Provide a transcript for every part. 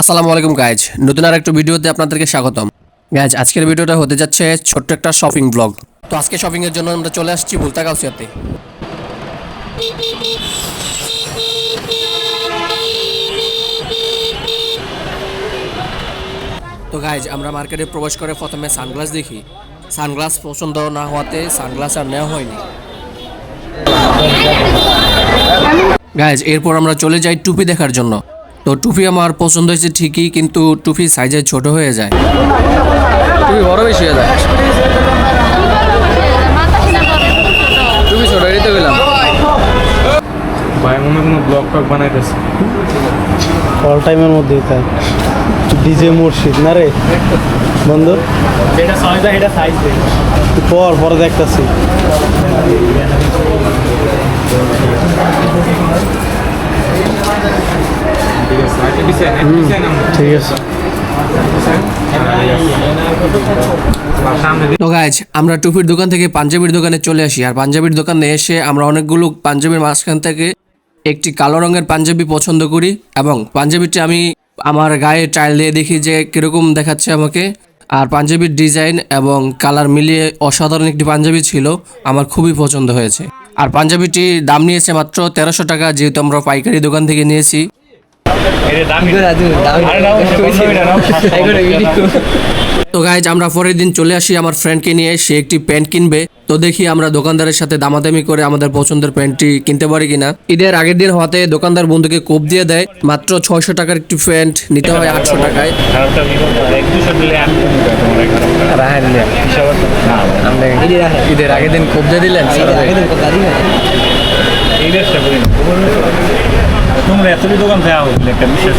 আসসালামু আলাইকুম গাইজ নতুন আর একটা ভিডিওতে আপনাদেরকে স্বাগতম। গাইজ আজকের ভিডিওটা হতে যাচ্ছে ছোট্ট একটা শপিং ব্লগ তো আজকে শপিং এর জন্য আমরা চলে আসছি ভুলতা গাইজ আমরা মার্কেটে প্রবেশ করে প্রথমে সানগ্লাস দেখি। সানগ্লাস পছন্দ না হওয়াতে সানগ্লাস আর নেওয়া হয়নি। গাইজ এরপর আমরা চলে যাই টুপি দেখার জন্য। তো টুপি আমার পছন্দ হয়েছে ঠিকই কিন্তু টুপি সাইজে ছোট হয়ে যায়। টুপি বড় বেশি হয়ে যায়। টুপি ছোট এটাই তো গেলাম ভাই মনে কোনো ব্লগ টক বানাইতেছে। অল টাইমের মধ্যেই তাই। ডিজে মুর্শিদ না রে? বন্ধু? যেটা সাইজ এটা সাইজ পর পরে দেখতেছি। ঠিক আছে। তো গাইজ আমরা টুপির দোকান থেকে পাঞ্জাবির দোকানে চলে আসি। আর পাঞ্জাবির দোকানে এসে আমরা অনেকগুলো পাঞ্জাবির মাঝখান থেকে একটি কালো রঙের পাঞ্জাবি পছন্দ করি। এবং পাঞ্জাবিটি আমি আমার গায়ে টাইল দিয়ে দেখি যে কীরকম দেখাচ্ছে আমাকে। আর পাঞ্জাবির ডিজাইন এবং কালার মিলিয়ে অসাধারণ একটি পাঞ্জাবি ছিল, আমার খুবই পছন্দ হয়েছে। আর পাঞ্জাবিটি দাম নিয়েছে মাত্র তেরোশো টাকা, যেহেতু আমরা পাইকারি দোকান থেকে নিয়েছি। তো গাইজ আমরা পরের দিন চলে আসি আমার ফ্রেন্ডকে নিয়ে সে একটি প্যান্ট কিনবে। তো দেখি আমরা দোকানদারের সাথে দামাদামি করে আমাদের পছন্দের প্যান্টটি কিনতে পারি কিনা। ঈদের আগের দিন হওয়াতে দোকানদার বন্ধুকে কোপ দিয়ে দেয় মাত্র ছয়শো টাকার একটি প্যান্ট নিতে হয় আটশো টাকায়। ঈদের আগের দিন কোপ দিয়ে দিলেন এই ব্যবসা করি না। তোমরা এতটি দোকান দেওয়া হয়েছিল একটা বিশেষ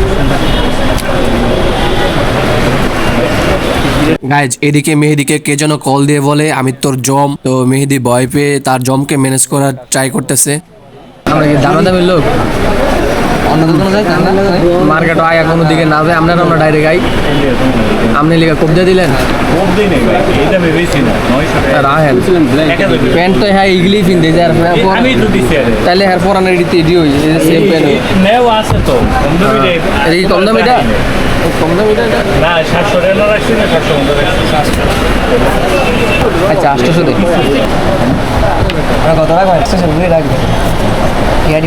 গাইজ এদিকে মেহেদিকে কে যেন কল দিয়ে বলে আমি তোর জম। তো মেহেদি ভয় পেয়ে তার জমকে ম্যানেজ করার ট্রাই করতেছে। আমরা কি দামাদামি লোক? অন্য দোকানে যাই মার্কেট আয়া কোনো দিকে না যায় আমরা আমরা ডাইরেক্ট গাই আপনি লিখে কোপ দিয়ে দিলেন? রাহেন। প্যান্ট তো হ্যাঁ ইগলি ফিনতে যায় আমি তো দিছি আরে। তাহলে হ্যাঁ পরানের রীতি এডি হই সেম প্যান্ট নেও আছে তো কম দামি এটা কম দামিটা এটা না সাতশো টাকা রাখছি না সাতশো আচ্ছা আটশোশো দেখি আমরা কত রাখব? একশো সবগুলো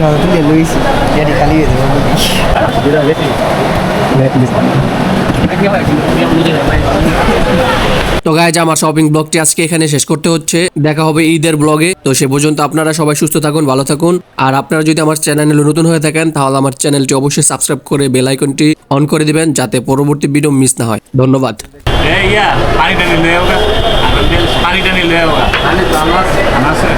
মাথা তুলে লইছি গাড়ি খালি হয়ে যাবে তো গাইজ আমার শপিং ব্লগটি আজকে এখানে শেষ করতে হচ্ছে। দেখা হবে ঈদের ব্লগে তো সে পর্যন্ত আপনারা সবাই সুস্থ থাকুন ভালো থাকুন। আর আপনারা যদি আমার চ্যানেলে নতুন হয়ে থাকেন তাহলে আমার চ্যানেলটি অবশ্যই সাবস্ক্রাইব করে বেল আইকনটি অন করে দিবেন যাতে পরবর্তী ভিডিও মিস না হয়। ধন্যবাদ। এই পানিটা নিলে পানিটা নিলে আছে